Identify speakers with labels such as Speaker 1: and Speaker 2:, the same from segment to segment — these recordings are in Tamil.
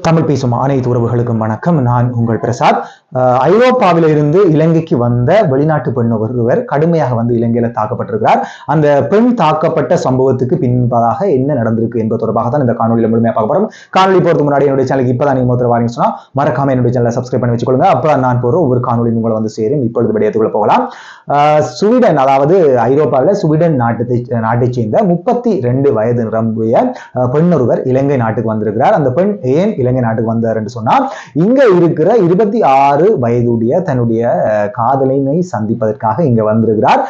Speaker 1: தமிழ் பேசும் அனைத்து உறவுகளுக்கும் வணக்கம். நான் உங்கள் பிரசாத். ஐரோப்பாவில இருந்து இலங்கைக்கு வந்த வெளிநாட்டு பெண் ஒருவர் கடுமையாக வந்து இலங்கையில தாக்கப்பட்டிருக்கிறார். அந்த பெண் தாக்கப்பட்ட சம்பவத்துக்கு பின்பதாக என்ன நடந்திருக்கு என்பது தொடர்பாக தான் இந்த காணொலியில முழுமையாக பார்க்க போறோம். காணொலி போறது முன்னாடி என்னுடைய சேனலுக்கு இப்பதான் நீங்க மொத்தம் வாரீங்க சொன்னா மறக்காம என்னுடைய சேனலை சப்ஸ்கிரைப் பண்ணி வச்சுக்கொள்ளுங்க. அப்ப நான் போற ஒவ்வொரு காணொலியும் உங்களை வந்து சேரும். இப்பொழுது விடயத்துக்குள்ள போகலாம். சுவீடன் அதாவது ஐரோப்பாவில் சுவீடன் நாட்டத்தை நாட்டைச் சேர்ந்த முப்பத்தி ரெண்டு வயது நிரம்பிய பெண் ஒருவர் இலங்கை நாட்டுக்கு வந்திருக்கிறார். அந்த பெண் ஏன் இலங்கை நாட்டுக்கு வந்தார் என்று சொன்னா இங்க இருக்கிற இருபத்தி ஆறு வயதுடைய தன்னுடைய காதலினை சந்திப்பதற்காக இங்க வந்திருக்கிறார்.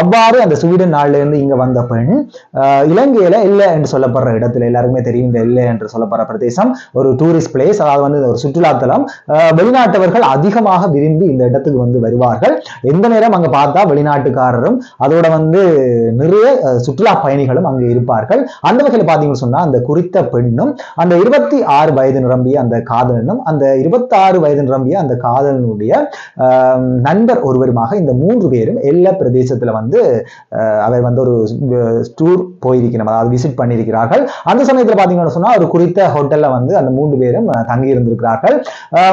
Speaker 1: அவ்வாறு அந்த ஸ்வீடன் நாட்டில இருந்து இங்க வந்த பெண் இலங்கையில இல்ல என்று சொல்லப்படுற இடத்துல எல்லாருக்குமே தெரியும் இந்த இல்லை என்று சொல்லப்படுற பிரதேசம் ஒரு டூரிஸ்ட் பிளேஸ் அதாவது வந்து ஒரு சுற்றுலாத்தலம் வெளிநாட்டவர்கள் அதிகமாக விரும்பி இந்த இடத்துக்கு வந்து வருவார்கள். எந்த நேரம் அங்க பார்த்தா வெளிநாட்டுக்காரரும் அதோட வந்து நிறைய சுற்றுலா பயணிகளும் அங்கு இருப்பார்கள். அந்த வகையில் பாத்தீங்கன்னு சொன்னா அந்த குறித்த பெண்ணும் அந்த இருபத்தி ஆறு வயது நிரம்பிய அந்த காதலனும் அந்த இருபத்தி ஆறு வயது நிரம்பிய அந்த காதலனுடைய நண்பர் ஒருவருமாக இந்த மூன்று பேரும் எல்லா பிரதேசத்துல வந்து அவர் வந்து ஒரு டூர் போயிருக்கணும் அதாவது விசிட் பண்ணியிருக்கிறார்கள். அந்த சமயத்தில் பாத்தீங்கன்னு சொன்னா ஒரு குறித்த ஹோட்டல்ல வந்து அந்த மூன்று பேரும் தங்கி இருந்திருக்கிறார்கள்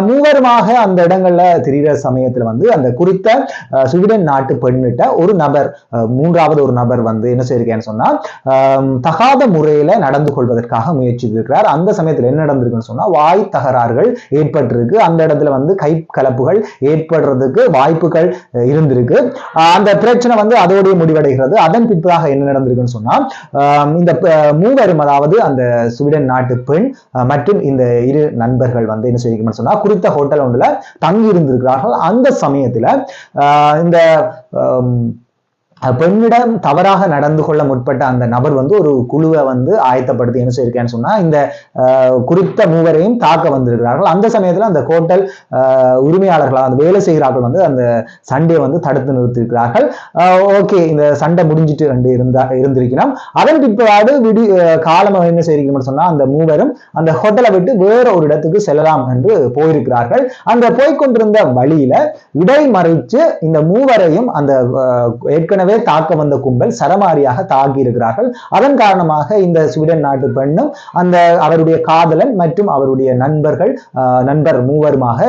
Speaker 1: மூவருமாக அந்த இடங்கள்ல திரிகிற சமயத்துல வந்து அந்த குறித்த ஆஹ், நாட்டு பெண்ணிட்ட ஒரு நபர் மூன்றாவது ஒரு நபர் வந்து என்ன செய்யிருக்கேன்னு சொன்னா தகாத முறையில நடந்து கொள்வதற்காக முயற்சித்திருக்கிறார். அந்த சமயத்தில் என்ன நடந்திருக்குன்னு சொன்னா வாய் தகராறுகள் ஏற்பட்டிருக்கு. அந்த இடத்துல வந்து கை கலப்புகள் ஏற்படுறதுக்கு வாய்ப்புகள் இருந்திருக்கு. அந்த பிரச்சனை வந்து அதோடைய முடிவடைகிறது. அதன் பின்பதாக என்ன நடந்திருக்குன்னு சொன்னா இந்த மூவரும் அதாவது அந்த ஸ்வீடன் நாட்டு பெண் மற்றும் இந்த இரு நண்பர்கள் வந்து என்ன செய்யணும்னு சொன்னா குறித்த ஹோட்டல் ஒன்றில் தங்கி இருந்திருக்கிறார்கள் அந்த சமயத்துல ஆஹ், இந்த பெண்ணிடம் தவறாக நடந்து கொள்ள முற்பட்ட அந்த நபர் வந்து ஒரு குழுவை வந்து ஆயத்தப்படுத்தி என்ன செய்யிருக்கேன்னு சொன்னா இந்த குறித்த மூவரையும் தாக்க வந்திருக்கிறார்கள். அந்த சமயத்துல அந்த ஹோட்டல் ஆஹ், உரிமையாளர்களாக அந்த வேலை செய்கிறார்கள் வந்து அந்த சண்டையை வந்து தடுத்து நிறுத்திருக்கிறார்கள் ஓகே இந்த சண்டை முடிஞ்சிட்டு ரெண்டு இருந்தா இருந்திருக்கணும் அதன் பிற்பாடு விடி ஆஹ், காலம் என்ன செய்யிருக்கணும்னு சொன்னா அந்த மூவரும் அந்த ஹோட்டலை விட்டு வேற ஒரு இடத்துக்கு செல்லலாம் என்று போயிருக்கிறார்கள். அந்த போய்க்கொண்டிருந்த வழியில இடைமறித்து இந்த மூவரையும் அந்த ஏற்கனவே ஏற்கனவே தாக்க வந்த கும்பல் சரமாரியாக தாக்கி இருக்கிறார்கள் அதன் காரணமாக இந்த ஸ்வீடன் நாட்டு பெண்ணும் அந்த அவருடைய காதலன் மற்றும் அவருடைய நண்பர்கள் ஆஹ், நண்பர் மூவருமாக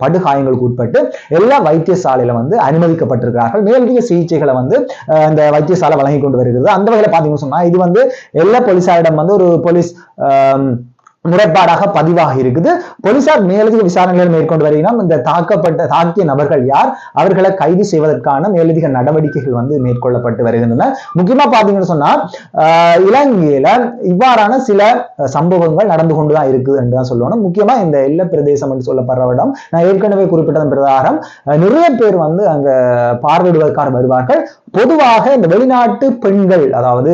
Speaker 1: படுகாயங்களுக்கு உட்பட்டு எல்லா வைத்தியசாலையில வந்து அனுமதிக்கப்பட்டிருக்கிறார்கள். மேலதிக சிகிச்சைகளை வந்து இந்த வைத்தியசாலை வழங்கி கொண்டு வருகிறது. அந்த வகையில் பார்த்தீங்கன்னு சொன்னா இது வந்து எல்லா போலீசாரிடம் வந்து ஒரு போலீஸ் ஆஹ், முறைப்பாடாக பதிவாகி இருக்குது. போலீசார் மேலதிக விசாரணைகளை மேற்கொண்டு வருகிறோம் இந்த தாக்கப்பட்ட தாக்கிய நபர்கள் யார்? அவர்களை கைது செய்வதற்கான மேலதிக நடவடிக்கைகள் வந்து மேற்கொள்ளப்பட்டு வருகின்றன. முக்கியமா பாத்தீங்கன்னு சொன்னா இலங்கையில இவ்வாறான சில சம்பவங்கள் நடந்து கொண்டுதான் இருக்குது என்று தான் சொல்லணும். முக்கியமா இந்த எல்ல பிரதேசம் என்று சொல்லப்படுற இடம். நான் ஏற்கனவே குறிப்பிட்டதன் பிரகாரம் நிறைய பேர் வந்து அங்க பார்வையிடுவதற்காக வருவார்கள். பொதுவாக இந்த வெளிநாட்டு பெண்கள் அதாவது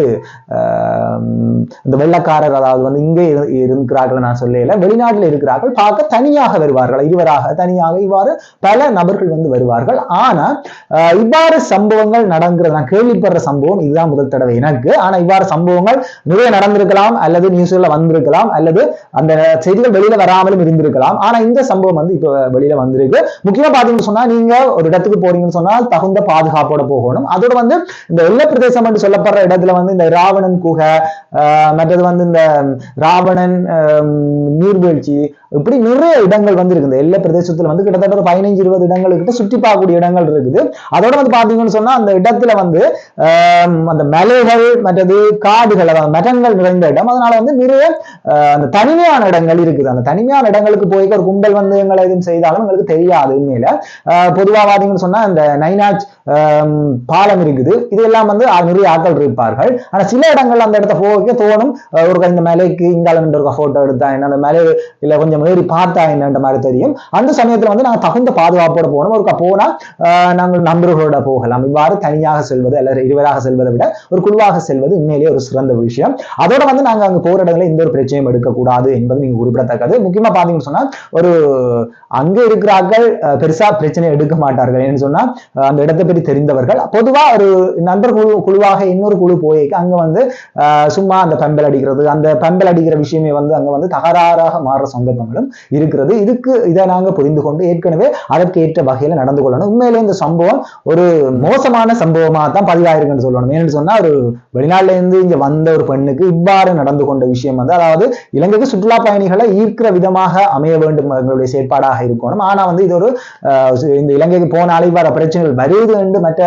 Speaker 1: இந்த வெள்ளக்காரர் அதாவது வந்து இங்கே இருக்கிறார்கள் நான் சொல்லல வெளிநாட்டில் இருக்கிறார்கள் பார்க்க தனியாக வருவார்கள் இருவராக தனியாக இவ்வாறு பல நபர்கள் வந்து வருவார்கள். ஆனா இவ்வாறு சம்பவங்கள் நடங்கிற நான் கேள்விப்படுற சம்பவம் இதுதான் முதல் தடவை எனக்கு. ஆனா இவ்வாறு சம்பவங்கள் நிறைய நடந்திருக்கலாம் அல்லது நியூஸ்ல வந்திருக்கலாம் அல்லது அந்த செய்திகள் வெளியில வராமலும் இருந்திருக்கலாம். ஆனா இந்த சம்பவம் வந்து இப்போ வெளியில வந்திருக்கு. முக்கியமா பாத்தீங்கன்னு சொன்னா நீங்க ஒரு இடத்துக்கு போறீங்கன்னு சொன்னால் தகுந்த பாதுகாப்போட போகணும். அது அதோட வந்து இந்த எல்ல பிரதேசம் என்று சொல்லப்படுற இடத்துல வந்து இந்த ராவணன் குகை மற்றது வந்து இந்த ராவணன் நீர்வீழ்ச்சி இப்படி நிறைய இடங்கள் வந்து இருக்குது இந்த எல்லை பிரதேசத்துல வந்து கிட்டத்தட்ட ஒரு பதினைஞ்சு இருபது இடங்கள் கிட்ட சுற்றி பார்க்கக்கூடிய இடங்கள் இருக்குது. அதோட வந்து பாத்தீங்கன்னு சொன்னா அந்த இடத்துல வந்து அந்த மலைகள் மற்றது காடுகள் அதாவது மரங்கள் நிறைந்த இடம். அதனால வந்து நிறைய அந்த தனிமையான இடங்கள் இருக்குது. அந்த தனிமையான இடங்களுக்கு போய் ஒரு கும்பல் வந்து எங்களை எதுவும் செய்தாலும் எங்களுக்கு தெரியாது உண்மையில. ஆஹ் பொதுவா பாத்தீங்கன்னு சொன்னா அந்த நைனாஜ் பாலம் இருக்குது. இதெல்லாம் வந்து நிறைய ஆக்கள் இருப்பார்கள். ஆனா சில இடங்கள் அந்த இடத்த போக தோணும். ஒரு இந்த மலைக்கு இங்கால நின்று ஒரு போட்டோ எடுத்தா என்ன? அந்த மலை இல்ல கொஞ்சம் ஏறி பார்த்தா என்னன்ற மாதிரி தெரியும். அந்த சமயத்துல வந்து நாங்க தகுந்த பாதுகாப்போட போனோம் ஒரு போனா நாங்கள் நண்பர்களோட போகலாம். இவ்வாறு தனியாக செல்வது அல்லது இருவராக செல்வதை விட ஒரு குழுவாக செல்வது உண்மையிலேயே ஒரு சிறந்த விஷயம். அதோட வந்து நாங்க அங்க போற இடங்களில் எந்த ஒரு பிரச்சனையும் எடுக்கக்கூடாது என்பது நீங்க குறிப்பிடத்தக்கது. முக்கியமா பாத்தீங்கன்னு சொன்னா ஒரு அங்க இருக்கிறார்கள் பெருசா பிரச்சனை எடுக்க மாட்டார்கள் ஏன்னு சொன்னா அந்த இடத்தை பற்றி தெரிந்தவர்கள். பொதுவா ஒரு நண்பர் குழு குழுவாக இன்னொரு குழு போய் அங்க வந்து ஆஹ் சும்மா அந்த பம்பல் அடிக்கிறது அந்த பம்பல் அடிக்கிற விஷயமே வந்து அங்க வந்து தகராறாக மாறுற சந்தர்ப்பங்களும் இருக்கிறது. இதுக்கு இதை நாங்கள் புரிந்து கொண்டு ஏற்கனவே அதற்கு ஏற்ற வகையில நடந்து கொள்ளணும். உண்மையிலே இந்த சம்பவம் ஒரு மோசமான சம்பவமாக தான் பதிவாயிருக்குன்னு சொல்லணும். ஏன்னு சொன்னால் ஒரு வெளிநாட்டிலேருந்து இங்கே வந்த ஒரு பெண்ணுக்கு இவ்வாறு நடந்து கொண்ட விஷயம் வந்து அதாவது இலங்கைக்கு சுற்றுலா பயணிகளை ஈர்க்கிற விதமாக அமைய வேண்டும் எங்களுடைய செயற்பாடாக இருக்கணும். ஆனால் வந்து இது ஒரு இந்த இலங்கைக்கு போனாலே வர பிரச்சனைகள் வருது என்று மற்ற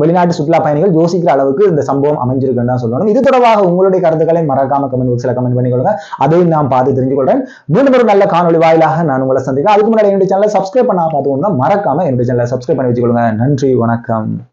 Speaker 1: வெளிநாட்டு சுற்றுலா பயணிகள் யோசிக்கிற அளவுக்கு இந்த சம்பவம் அமைஞ்சிருக்குன்னு தான் சொல்லணும். இது தொடர்பாக உங்களுடைய கருத்துக்களை மறக்காம கமெண்ட் பாக்ஸில் கமெண்ட் பண்ணிக்கொள்ளுங்க. அதையும் நான் பார்த்து தெரிஞ்சுக்கொள்றேன். மீண்டும் ஒரு நல்ல காணொளி வாயிலாக நான் உங்களை சந்திக்கிறேன். அதுக்கு முன்னாடி என்னுடைய சேனலை சப்ஸ்கிரைப் பண்ணா பார்த்துக்கோங்க. மறக்காம என்னுடைய சேனலை சப்ஸ்கிரைப் பண்ணி வச்சுக்கொள்ளுங்க நன்றி வணக்கம்.